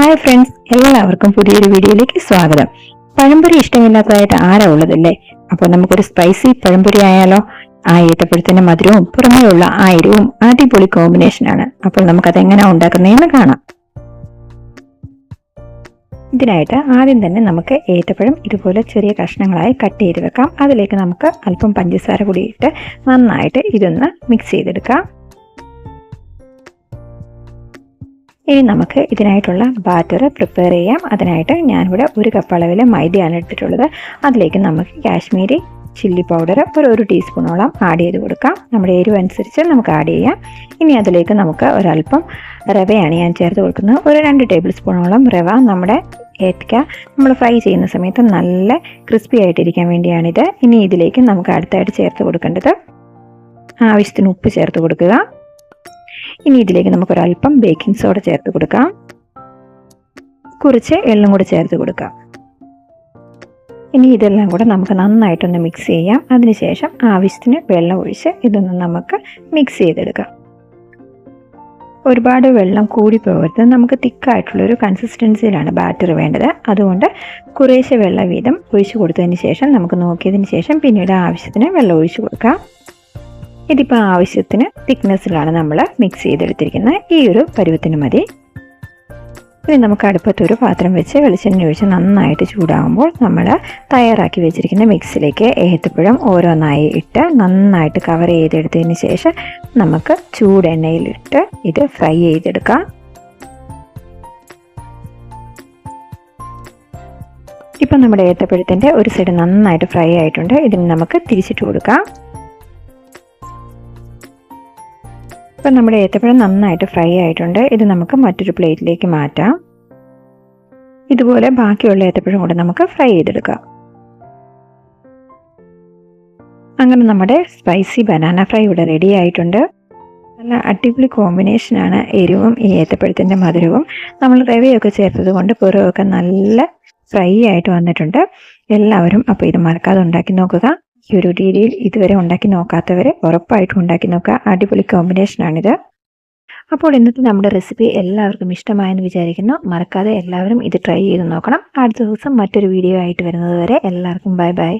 Hi friends എല്ലാവർക്കും പുതിയൊരു വീഡിയോയിലേക്ക് സ്വാഗതം. പഴംപൊരി ഇഷ്ടമില്ലാത്തതായിട്ട് ആരാ ഉള്ളതല്ലേ? അപ്പോൾ നമുക്കൊരു സ്പൈസി പഴംപൊരി ആയാലോ? ആ ഏത്തപ്പഴത്തിന്റെ മധുരവും പുറമേയുള്ള ആ എരിവും അടിപൊളി കോമ്പിനേഷനാണ് അപ്പോൾ നമുക്കത് എങ്ങനെ ഉണ്ടാക്കുന്നതെന്ന് കാണാം. ഇതിനായിട്ട് ആദ്യം തന്നെ നമുക്ക് ഏത്തപ്പഴം ഇതുപോലെ ചെറിയ കഷ്ണങ്ങളായി കട്ട് ചെയ്ത് വെക്കാം. അതിലേക്ക് നമുക്ക് അല്പം പഞ്ചസാര കൂടിയിട്ട് നന്നായിട്ട് ഇതൊന്ന് മിക്സ് ചെയ്തെടുക്കാം. ഇനി നമുക്ക് ഇതിനായിട്ടുള്ള ബാറ്റർ പ്രിപ്പയർ ചെയ്യാം. അതിനായിട്ട് ഞാനിവിടെ ഒരു കപ്പ് അളവിൽ മൈദയാണ് എടുത്തിട്ടുള്ളത്. അതിലേക്ക് നമുക്ക് കാശ്മീരി ചില്ലി പൗഡർ ഒരു ഒരു ടീസ്പൂണോളം ആഡ് ചെയ്ത് കൊടുക്കാം. നമ്മുടെ എരിവ് അനുസരിച്ച് നമുക്ക് ആഡ് ചെയ്യാം. ഇനി അതിലേക്ക് നമുക്ക് ഒരല്പം റവയാണ് ഞാൻ ചേർത്ത് കൊടുക്കുന്നത്. ഒരു രണ്ട് ടേബിൾ സ്പൂണോളം റവ നമ്മുടെ ഏത്തക്ക നമ്മൾ ഫ്രൈ ചെയ്യുന്ന സമയത്ത് നല്ല ക്രിസ്പി ആയിട്ടിരിക്കാൻ വേണ്ടിയാണിത്. ഇനി ഇതിലേക്ക് നമുക്ക് അടുത്തായിട്ട് ചേർത്ത് കൊടുക്കേണ്ടത് ആവശ്യത്തിന് ഉപ്പ് ചേർത്ത് കൊടുക്കുക. ഇനി ഇതിലേക്ക് നമുക്ക് ഒരല്പം ബേക്കിംഗ് സോഡ ചേർത്ത് കൊടുക്കാം. കുറച്ച് എള്ളും കൂടെ ചേർത്ത് കൊടുക്കാം. ഇനി ഇതെല്ലാം കൂടെ നമുക്ക് നന്നായിട്ടൊന്ന് മിക്സ് ചെയ്യാം. അതിനുശേഷം ആവശ്യത്തിന് വെള്ളം ഒഴിച്ച് ഇതൊന്ന് നമുക്ക് മിക്സ് ചെയ്തെടുക്കാം. ഒരുപാട് വെള്ളം കൂടി പോകരുത്. നമുക്ക് തിക്കായിട്ടുള്ളൊരു കൺസിസ്റ്റൻസിയിലാണ് ബാറ്റർ വേണ്ടത്. അതുകൊണ്ട് കുറേശ്ശെ വെള്ളം വീതം ഒഴിച്ചു കൊടുത്തതിന് ശേഷം നമുക്ക് നോക്കിയതിന് ശേഷം പിന്നീട് ആവശ്യത്തിന് വെള്ളം ഒഴിച്ചു കൊടുക്കാം. ഇതിപ്പോൾ ആവശ്യത്തിന് തിക്നെസ്സിലാണ് നമ്മൾ മിക്സ് ചെയ്തെടുത്തിരിക്കുന്നത് ഈ ഒരു പരുവത്തിന് മതി. ഇനി നമുക്ക് അടുപ്പത്തൊരു പാത്രം വെച്ച് വെളിച്ചെണ്ണ ഒഴിച്ച് നന്നായിട്ട് ചൂടാകുമ്പോൾ നമ്മൾ തയ്യാറാക്കി വെച്ചിരിക്കുന്ന മിക്സിലേക്ക് ഏത്തപ്പഴം ഓരോന്നായി ഇട്ട് നന്നായിട്ട് കവർ ചെയ്തെടുത്തതിന് ശേഷം നമുക്ക് ചൂടെണ്ണയിലിട്ട് ഇത് ഫ്രൈ ചെയ്തെടുക്കാം. ഇപ്പം നമ്മുടെ ഏത്തപ്പഴത്തിന്റെ ഒരു സൈഡ് നന്നായിട്ട് ഫ്രൈ ആയിട്ടുണ്ട്. ഇതിന് നമുക്ക് തിരിച്ചിട്ട് കൊടുക്കാം. ഇപ്പം നമ്മുടെ ഏത്തപ്പഴം നന്നായിട്ട് ഫ്രൈ ആയിട്ടുണ്ട്. ഇത് നമുക്ക് മറ്റൊരു പ്ലേറ്റിലേക്ക് മാറ്റാം. ഇതുപോലെ ബാക്കിയുള്ള ഏത്തപ്പഴം കൂടെ നമുക്ക് ഫ്രൈ ചെയ്തെടുക്കാം. അങ്ങനെ നമ്മുടെ സ്പൈസി ബനാന ഫ്രൈ ഇവിടെ റെഡി ആയിട്ടുണ്ട്. നല്ല അടിപൊളി കോമ്പിനേഷനാണ് എരിവും ഈ ഏത്തപ്പഴത്തിന്റെ മധുരവും. നമ്മൾ റവയൊക്കെ ചേർത്തത് കൊണ്ട് പുറമൊക്കെ നല്ല ഫ്രൈ ആയിട്ട് വന്നിട്ടുണ്ട്. എല്ലാവരും അപ്പോൾ ഇത് മറക്കാതെ ഉണ്ടാക്കി നോക്കുക. ഈ ഒരു രീതിയിൽ ഇതുവരെ ഉണ്ടാക്കി നോക്കാത്തവർ ഉറപ്പായിട്ടും ഉണ്ടാക്കി നോക്കുക. അടിപൊളി കോമ്പിനേഷനാണിത് അപ്പോൾ ഇന്നത്തെ നമ്മുടെ റെസിപ്പി എല്ലാവർക്കും ഇഷ്ടമായെന്ന് വിചാരിക്കുന്നു. മറക്കാതെ എല്ലാവരും ഇത് ട്രൈ ചെയ്ത് നോക്കണം. അടുത്ത ദിവസം മറ്റൊരു വീഡിയോ ആയിട്ട് വരുന്നത് വരെ എല്ലാവർക്കും ബൈ ബൈ